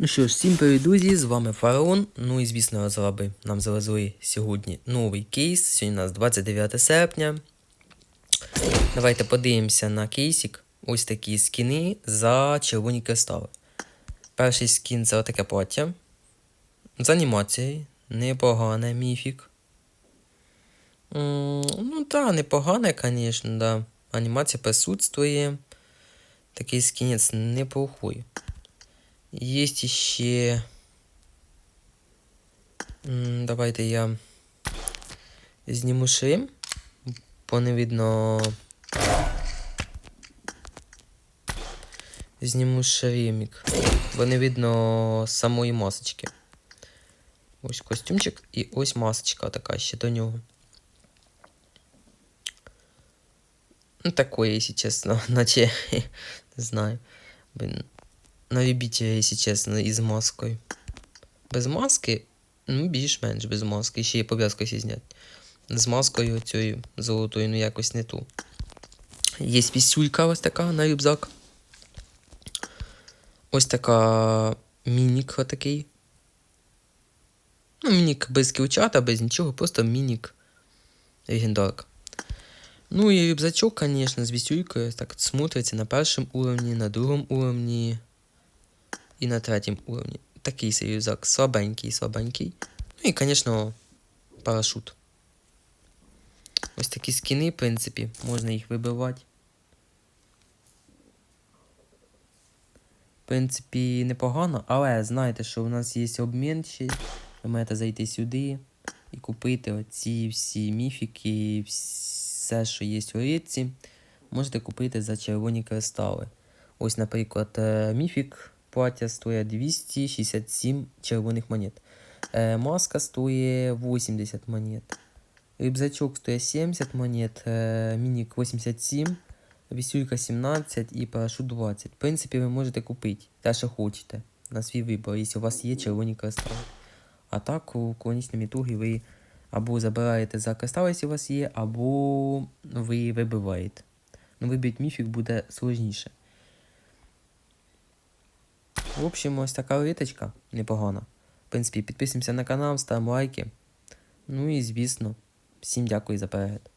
Ну що ж, всім привіт, друзі, з вами Фараон. Ну і звісно, розраби нам завезли сьогодні новий кейс. Сьогодні у нас 29 серпня. Давайте подивимося на кейсик. Ось такі скіни за червоні кристали. Перший скін це отаке плаття. З анімацією. Непогане міфік. Ну так, непогане, звісно, да. Анімація присутствує. Такий скінець неплохой. Есть ще. Давайте я зніму шрим, бо не видно. Зніму шримік, бо не видно самої масочки. Ось костюмчик і ось масочка така ще до нього. Ну, такое, если честно, наче, не знаю. На любителя, якщо чесно, із маскою. Без маски, ну, більш-менш без маски. Ще є пов'язку якщо зняти. З маскою цією золотою, ну якось не ту. Є пісюлька ось така на рюкзак. Ось така мінік отакий. Ну, мінік без кілчата, без нічого, просто мінік легендарка. Ну і рюкзачок, конечно, з вісюлькою так смотриться на першому уровні, на другому уровні і на третьому уровні. Такий цей слабенький, слабенький. Ну і, звісно, парашут. Ось такі скіни, в принципі, можна їх вибивати. В принципі, непогано, але знаєте, що у нас є обмін ще. Ви маєте зайти сюди і купити оці всі міфіки, все, що є у рідці, можете купити за червоні кристали. Ось, наприклад, е, міфік плаття стоїть 267 червоних монет. Е, Маска стоїть 80 монет. Рюкзачок стоїть 70 монет, е, мінік 87, вісюлька 17 і парашут 20. В принципі, ви можете купити те, що хочете, на свій вибір, якщо у вас є червоні кристали. А так, у клонічному ітогі ви або забираєте за кристали, якщо у вас є, або ви вибиваєте. Ну, вибити міфік буде сложніше. В общем, ось така увіточка непогана. В принципі, підписуємося на канал, ставимо лайки. Ну і звісно, всім дякую за перегляд.